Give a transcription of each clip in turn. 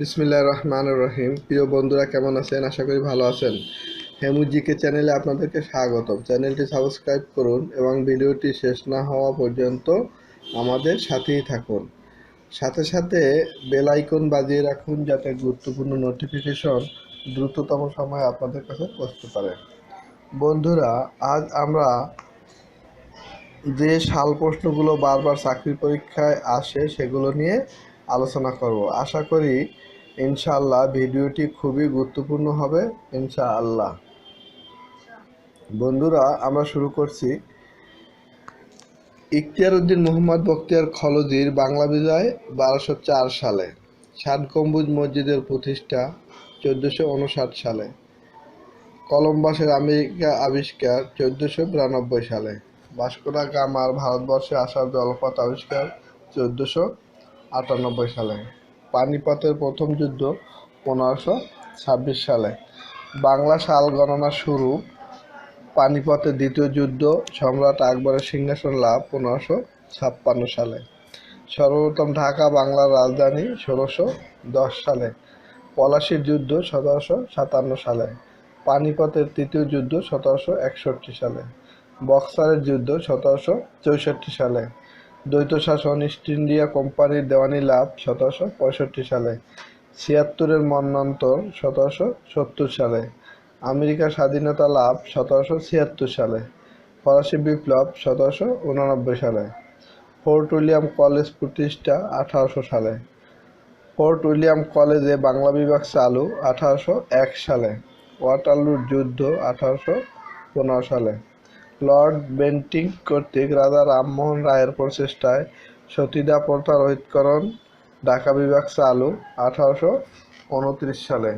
বিসমিল্লাহ রহমান রহিম। প্রিয় বন্ধুরা, কেমন আছেন? আশা করি ভালো আছেন। হেমুজিকে চ্যানেলে আপনাদেরকে স্বাগতম। চ্যানেলটি সাবস্ক্রাইব করুন এবং ভিডিওটি শেষ না হওয়া পর্যন্ত আমাদের সাথেই থাকুন। সাথে সাথে বেল আইকন বাজিয়ে রাখুন যাতে গুরুত্বপূর্ণ নোটিফিকেশন দ্রুততম সময়ে আপনাদের কাছে পৌঁছতে পারে। বন্ধুরা, আজ আমরা যে সাল প্রশ্নগুলো বারবার চাকরি পরীক্ষায় আসে সেগুলো নিয়ে আলোচনা করব। আশা করি ইনশাআল্লাহ ভিডিওটি খুবই গুরুত্বপূর্ণ হবে, ইনশাআল্লাহ। বন্ধুরা, আমরা শুরু করছি। ইখতিয়ার উদ্দিন মোহাম্মদ বখতিয়ার খলজির বাংলা বিজয় বারোশো চার সালে, ষাট গম্বুজ মসজিদের প্রতিষ্ঠা চোদ্দোশো উনষাট সালে, কলম্বাসের আমেরিকা আবিষ্কার চোদ্দোশো বিরানব্বই সালে ভাস্কোডা গামার ভারতবর্ষে আসার জলপথ আবিষ্কার চোদ্দোশো আটানব্বই সালে। পানিপথের প্রথম যুদ্ধ পনেরোশো ছাব্বিশ সালে। বাংলা সাল গণনা শুরু। পানিপথের দ্বিতীয় যুদ্ধ সম্রাট আকবরের সিংহাসন লাভ পনেরোশো ছাপ্পান্ন সালে। সর্বপ্রথম ঢাকা, বাংলার রাজধানী ষোলোশো দশ সালে। পলাশির যুদ্ধ সতেরোশো সাতান্ন সালে। পানিপথের তৃতীয় যুদ্ধ সতেরোশো একষট্টি সালে। বক্সারের যুদ্ধ সতেরোশো চৌষট্টি সালে। দ্বৈত শাসন ইস্ট ইন্ডিয়া কোম্পানির দেওয়ানি লাভ সতেরোশো পঁয়ষট্টি সালে। ছিয়াত্তরের মন্বন্তর সতেরোশো সত্তর সালে। আমেরিকা স্বাধীনতা লাভ সতেরোশো ছিয়াত্তর সালে। ফরাসি বিপ্লব সতেরোশো উননব্বই সালে। ফোর্ট উইলিয়াম কলেজ প্রতিষ্ঠা আঠারোশো সালে। ফোর্ট উইলিয়াম কলেজে বাংলা বিভাগ চালু আঠারোশো এক সালে। ওয়াটারলুর যুদ্ধ আঠারোশো পনেরো সালে। লর্ড বেন্টিং কর্তৃক রাজা রামমোহন রায়ের প্রচেষ্টায় সতীদা প্রথা রোহিতকরণ ঢাকা বিভাগ চালু, আঠারোশো উনত্রিশ সালে।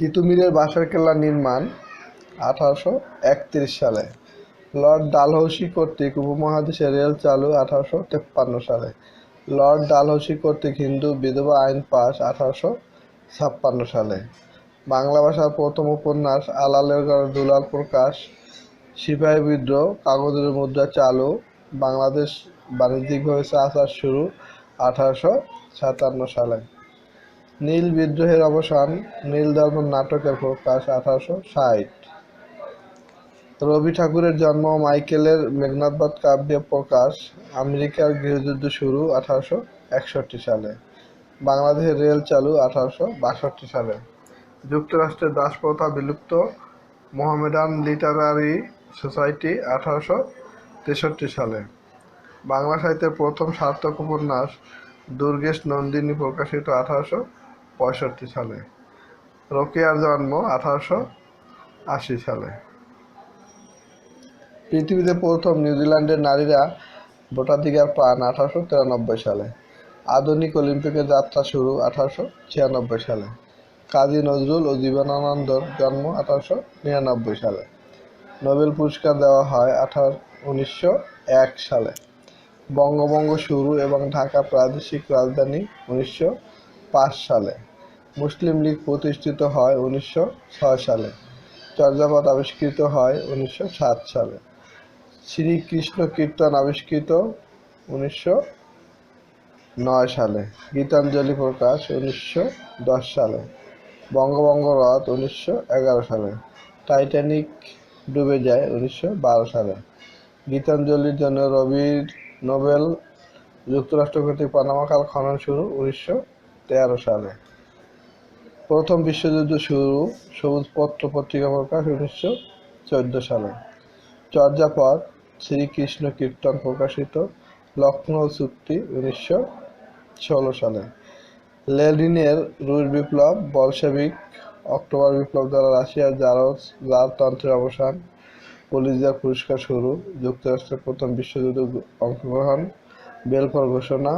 তিতুমিরের বাসার কেল্লা নির্মাণ, আঠারোশো একত্রিশ সালে। লর্ড ডালহৌসি কর্তৃক উপমহাদেশে রেল চালু, আঠারোশো তেপ্পান্ন সালে। লর্ড ডালহৌসি কর্তৃক হিন্দু বিধবা আইন পাস আঠারোশো ছাপ্পান্ন সালে। বাংলা ভাষার প্রথম উপন্যাস আলালের ঘর, দুলাল প্রকাশ, সিপাহী বিদ্রোহ, কাগজের মুদ্রা চালু, বাংলাদেশ বাণিজ্যিকভাবে চা চাষ শুরু আঠারোশো সাতান্ন সালে। নীল বিদ্রোহের অবসান, নীল ধর্ম নাটকের প্রকাশ আঠারোশো ষাট। রবি ঠাকুরের জন্ম, মাইকেলের মেঘনাথবাদ কাব্যে প্রকাশ, আমেরিকার গৃহযুদ্ধ শুরু আঠারোশো একষট্টি সালে। বাংলাদেশের রেল চালু আঠারোশো বাষট্টি সালে। যুক্তরাষ্ট্রের দাসপ্রথা বিলুপ্ত, মোহামেডান লিটারারি সোসাইটি আঠারোশো তেষট্টি সালে। বাংলা সাহিত্যের প্রথম সার্থক উপন্যাস দুর্গেশ নন্দিনী প্রকাশিত আঠারোশো পঁয়ষট্টি সালে। রোকেয়ার জন্ম আঠারোশো আশি সালে। পৃথিবীতে প্রথম নিউজিল্যান্ডের নারীরা ভোটাধিকার পান আঠারোশো তিরানব্বই সালে। আধুনিক অলিম্পিকের যাত্রা শুরু আঠারোশো ছিয়ানব্বই সালে। কাজী নজরুল ও জীবনানন্দর জন্ম আঠারোশো নিরানব্বই সালে। নোবেল পুরস্কার দেওয়া হয় আঠারো, উনিশশো এক সালে। বঙ্গবঙ্গ শুরু এবং ঢাকা প্রাদেশিক রাজধানী উনিশশো পাঁচ সালে। মুসলিম লীগ প্রতিষ্ঠিত হয় উনিশশো ছয় সালে। চর্যাপদ আবিষ্কৃত হয় উনিশশো সাত সালে। শ্রীকৃষ্ণ কীর্তন আবিষ্কৃত উনিশশো নয় সালে। গীতাঞ্জলি প্রকাশ উনিশশো দশ সালে। বঙ্গভঙ্গ রথ উনিশশো সালে, টাইটানিক ডুবে যায় উনিশশো বারো সালে। গীতাঞ্জলির জন্য রবির নোবেল যুক্তরাষ্ট্র কর্তৃক পানামা খাল খনন শুরু উনিশশো তেরো সালে। প্রথম বিশ্বযুদ্ধ শুরু, সবুজ পত্র পত্রিকা প্রকাশ উনিশশো চোদ্দ সালে। চর্যাপদ, শ্রীকৃষ্ণ কীর্তন প্রকাশিত লখনৌ চুক্তি উনিশশো ষোলো সালে। লেনিনের রুশ বিপ্লব বলশেবিক অক্টোবর বিপ্লব দ্বারা রাশিয়ার জারজ জারতন্ত্রের অবসান পুলিশার পুরস্কার শুরু, যুক্তরাষ্ট্রের প্রথম বিশ্বযুদ্ধ অংশগ্রহণ, বেলফর ঘোষণা,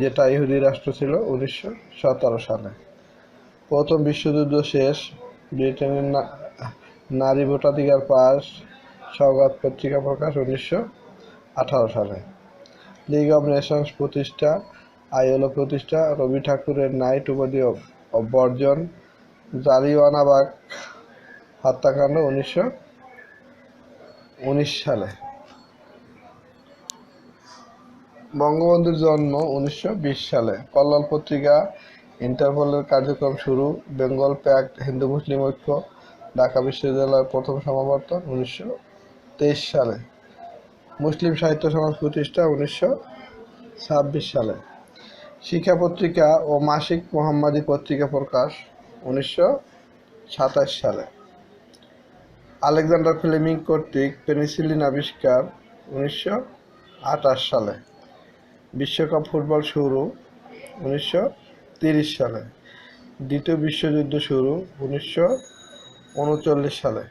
যেটা ইহুদি রাষ্ট্র ছিল উনিশশো সতেরো সালে। প্রথম বিশ্বযুদ্ধ শেষ, ব্রিটেনের নারী ভোটাধিকার পাস সৌগাত পত্রিকা প্রকাশ উনিশশো আঠারো সালে। লিগ অব নেশনস প্রতিষ্ঠা আইএলও প্রতিষ্ঠা, রবি ঠাকুরের নাইট উপাধি বর্জন জালিওয়ানাবাগ হত্যাকাণ্ড উনিশশো উনিশ সালে। বঙ্গবন্ধুর জন্ম উনিশশো বিশ সালে। কল্যাণ পত্রিকা ইন্টারপোলের কার্যক্রম শুরু, বেঙ্গল প্যাক্ট, হিন্দু মুসলিম ঐক্য, ঢাকা বিশ্ববিদ্যালয়ের প্রথম সমাবর্তন উনিশশো তেইশ সালে। মুসলিম সাহিত্য সমাজ প্রতিষ্ঠা উনিশশো ছাব্বিশ সালে। শিক্ষা পত্রিকা ও মাসিক মোহাম্মদী পত্রিকা প্রকাশ উনিশশো সাতাশ সালে। আলেকজান্ডার ফ্লেমিং কর্তৃক পেনিসিলিন আবিষ্কার উনিশশো আঠাশ সালে। বিশ্বকাপ ফুটবল শুরু উনিশশো সালে। দ্বিতীয় বিশ্বযুদ্ধ শুরু উনিশশো উনচল্লিশ সালে।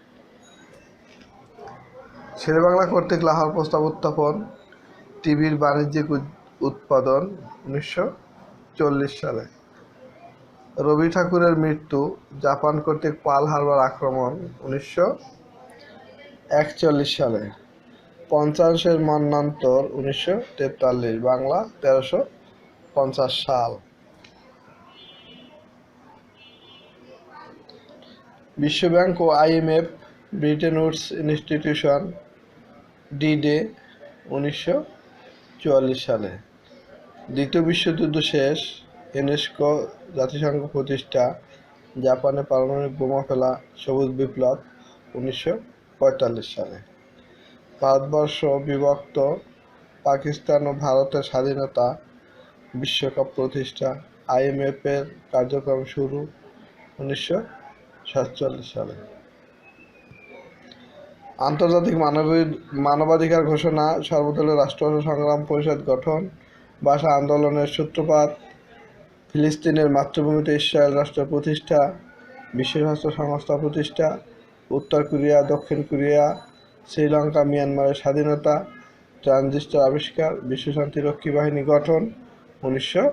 শেরেবাংলা কর্তৃক লাহোর প্রস্তাব উত্থাপন, টিভির বাণিজ্যিক উৎপাদন উনিশশো চল্লিশ সালে। রবি ঠাকুরের মৃত্যু জাপান কর্তৃক পাল হারবার আক্রমণ উনিশশো একচল্লিশ সালে। পঞ্চাশের মন্বন্তর উনিশশো তেতাল্লিশ, বাংলা তেরোশো পঞ্চাশ সাল। বিশ্বব্যাংক ও IMF Bretton Woods institution, D Day, উনিশশো চুয়াল্লিশ সালে। দ্বিতীয় বিশ্বযুদ্ধ শেষ, ইউনেস্কো জাতিসংঘ প্রতিষ্ঠা, জাপানে পারমাণবিক বোমা ফেলা, সবুজ বিপ্লব উনিশশো পঁয়তাল্লিশ সালে। ভারতবর্ষ বিভক্ত, পাকিস্তান ও ভারতের স্বাধীনতা বিশ্বকাপ প্রতিষ্ঠা আইএমএফের কার্যক্রম শুরু উনিশশো সাতচল্লিশ সালে। আন্তর্জাতিক মানবী, মানবাধিকার ঘোষণা, সর্বদলীয় রাষ্ট্র সংগ্রাম পরিষদ গঠন ভাষা আন্দোলনের সূত্রপাত, ফিলিস্তিনের মাতৃভূমিতে ইসরায়েল রাষ্ট্র প্রতিষ্ঠা বিশ্ব স্বাস্থ্য সংস্থা প্রতিষ্ঠা, উত্তর কোরিয়া, দক্ষিণ কোরিয়া, শ্রীলঙ্কা, মিয়ানমারের স্বাধীনতা, ট্রানজিস্টর আবিষ্কার, বিশ্ব শান্তিরক্ষী বাহিনী গঠন উনিশশো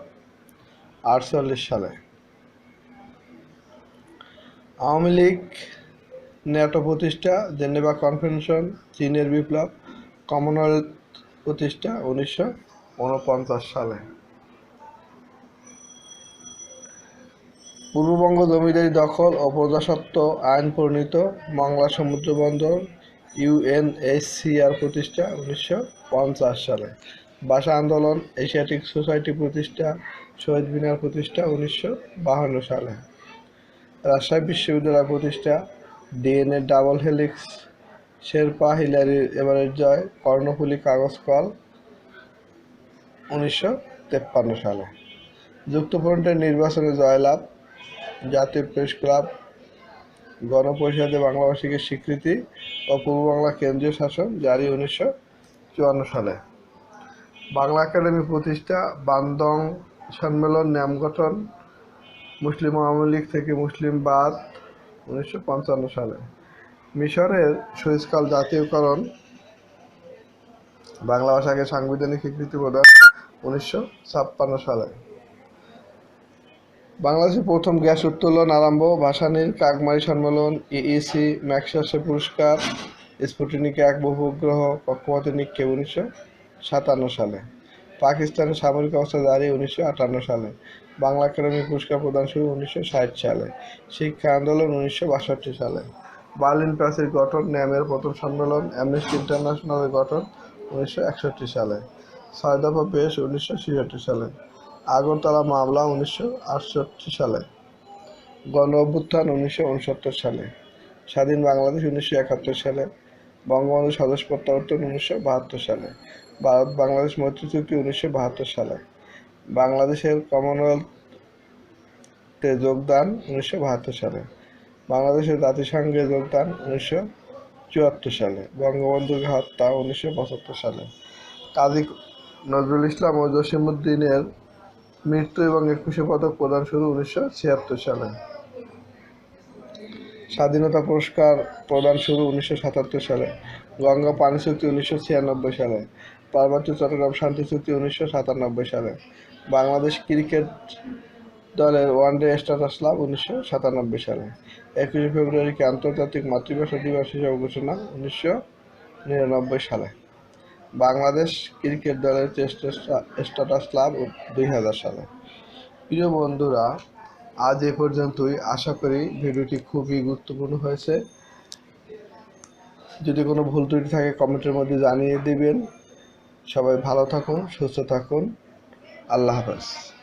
আটচল্লিশ সালে। আওয়ামী লীগ ন্যাটো প্রতিষ্ঠা, জেনেভা কনভেনশন, চীনের বিপ্লব, কমনওয়েলথ প্রতিষ্ঠা উনিশশো উনপঞ্চাশ সালে। পূর্ববঙ্গ জমিদারি দখল ও প্রজাসত্ব আইন প্রণীত মংলা সমুদ্র বন্দর ইউএনএইচসিআর প্রতিষ্ঠা উনিশশো পঞ্চাশ সালে। ভাষা আন্দোলন, এশিয়াটিক সোসাইটি প্রতিষ্ঠা, শহীদ মিনার প্রতিষ্ঠা উনিশশো সালে। রাজশাহী বিশ্ববিদ্যালয় প্রতিষ্ঠা, ডিএনএ ডাবল হেলিক্স, শেরপা, হিলারির এবারের জয়, কর্ণফুলী কাগজ কল উনিশশো তেপ্পান্ন সালে। যুক্তফ্রন্টের নির্বাচনে জয়লাভ, জাতীয় প্রেস ক্লাব, গণপরিষদে বাংলাভাষীকে স্বীকৃতি ও পূর্ব বাংলা কেন্দ্রীয় শাসন জারি উনিশশো চুয়ান্ন সালে। বাংলা একাডেমি প্রতিষ্ঠা, বান্দং সম্মেলন, নাম গঠন, মুসলিম আওয়ামী লীগ থেকে মুসলিম বাদ, উনিশশো পঞ্চান্ন সালে। মিশরের সুইসকাল জাতীয়করণ, বাংলা ভাষাকে সাংবিধানিক স্বীকৃতি প্রদান উনিশশো ছাপ্পান্ন সালে। বাংলাদেশের প্রথম গ্যাস উত্তোলন আরম্ভ, ভাসানীর কাকমারি সম্মেলন ইইসি ম্যাক্সাসে পুরস্কার, স্পুটনিকে এক উপগ্রহ কক্ষপথে নিক্ষেপ উনিশশো সাতান্ন সালে। পাকিস্তানের সামরিক অবস্থা জারি উনিশশো আটান্ন সালে। বাংলা একাডেমি পুরস্কার প্রদান শুরু উনিশশো ষাট সালে। শিক্ষা আন্দোলন উনিশশো বাষট্টি সালে। বার্লিন প্রাচীর গঠন, ন্যামের প্রথম সম্মেলন, অ্যামনেস্টি ইন্টারন্যাশনালের গঠন উনিশশো একষট্টি সালে। ছয় দফা পেশ উনিশশো ছেষট্টি সালে। আগরতলা মামলা উনিশশো আটষট্টি সালে। গণ অভ্যুত্থান উনিশশো উনসত্তর সালে। স্বাধীন বাংলাদেশ উনিশশো একাত্তর সালে। বঙ্গবন্ধু স্বদেশ প্রত্যাবর্তন উনিশশো বাহাত্তর সালে। ভারত বাংলাদেশ মৈত্রী চুক্তি উনিশশো বাহাত্তর সালে। বাংলাদেশের কমনওয়েলথে যোগদান উনিশশো বাহাত্তর সালে। বাংলাদেশের জাতিসংঘে যোগদান উনিশশো চুয়াত্তর সালে। বঙ্গবন্ধুকে হত্যা উনিশশো পঁচাত্তর সালে। কাজী নজরুল ইসলাম ও জসিমুদ্দিনের মৃত্যু এবং একুশে পদক প্রদান শুরু উনিশশো ছিয়াত্তর সালে। স্বাধীনতা পুরস্কার প্রদান শুরু উনিশশো সাতাত্তর সালে। গঙ্গা পানি চুক্তি উনিশশো ছিয়ানব্বই সালে। পার্বত্য চট্টগ্রাম শান্তি চুক্তি উনিশশো সাতানব্বই সালে। বাংলাদেশ ক্রিকেট দলের ওয়ানডে স্ট্যাটাস লাভ উনিশশো সাতানব্বই সালে। একুশে ফেব্রুয়ারিকে আন্তর্জাতিক মাতৃভাষা দিবস হিসেবে ঘোষণা উনিশশো নিরানব্বই সালে। বাংলাদেশ ক্রিকেট দলের স্ট্যাটাস লাভ দুই হাজার সালে। প্রিয় বন্ধুরা, আজ এ পর্যন্তই। আশা করি ভিডিওটি খুবই গুরুত্বপূর্ণ হয়েছে। যদি কোনো ভুল ত্রুটি থাকে, কমেন্টের মধ্যে জানিয়ে দেবেন। সবাই ভালো থাকুন, সুস্থ থাকুন। আল্লাহ হাফেজ।